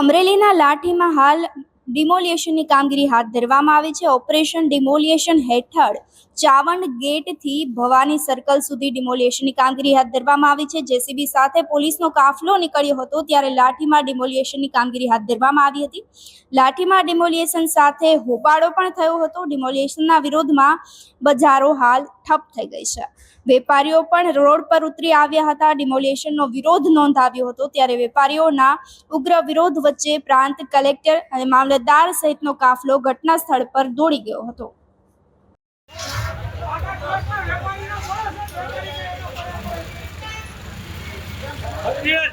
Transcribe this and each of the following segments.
અમરેલીના લાઠીમાં હાલ ડિમોલિએશનની કામગીરી હાથ ધરવામાં આવી છે. ઓપરેશન ડિમોલિએશન હેઠળ ચાવંડ ગેટથી ભવાની સર્કલ સુધી ડિમોલિએશનની કામગીરી હાથ ધરવામાં આવી છે. જેસીબી સાથે પોલીસનો કાફલો નીકળ્યો હતો ત્યારે લાઠીમાં ડિમોલિએશનની કામગીરી હાથ ધરવામાં આવી હતી. લાઠીમાં ડિમોલિએશન સાથે હોબાળો પણ થયો હતો. ડિમોલિએશનના વિરોધમાં બજારો હાલ ઠપ થઈ ગઈ છે. વેપારીઓ પણ રોડ પર ઉતરી આવ્યા હતા. ડિમોલિએશનનો વિરોધ નોંધાવ્યો હતો ત્યારે વેપારીઓના ઉગ્ર વિરોધ વચ્ચે પ્રાંત કલેક્ટર અને મામલતદાર સહિતનો કાફલો ઘટના સ્થળ પર દોડી ગયો હતો. અપ્રિયલ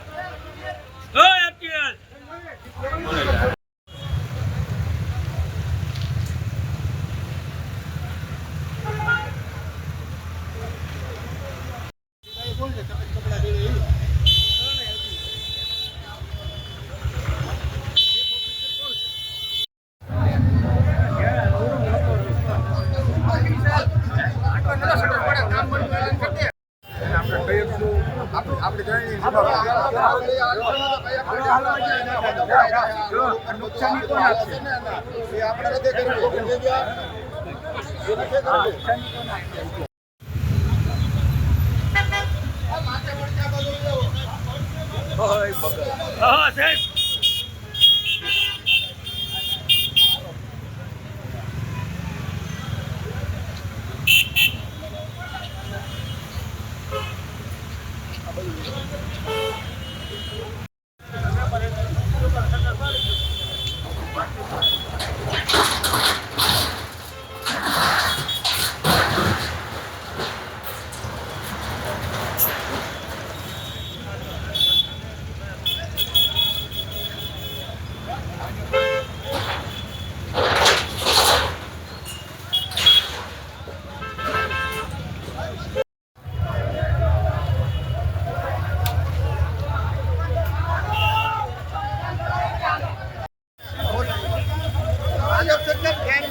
નુકસાની કોણ આપશે આપણે નથી કરવું હા સાહેબ ભાજપ સરકાર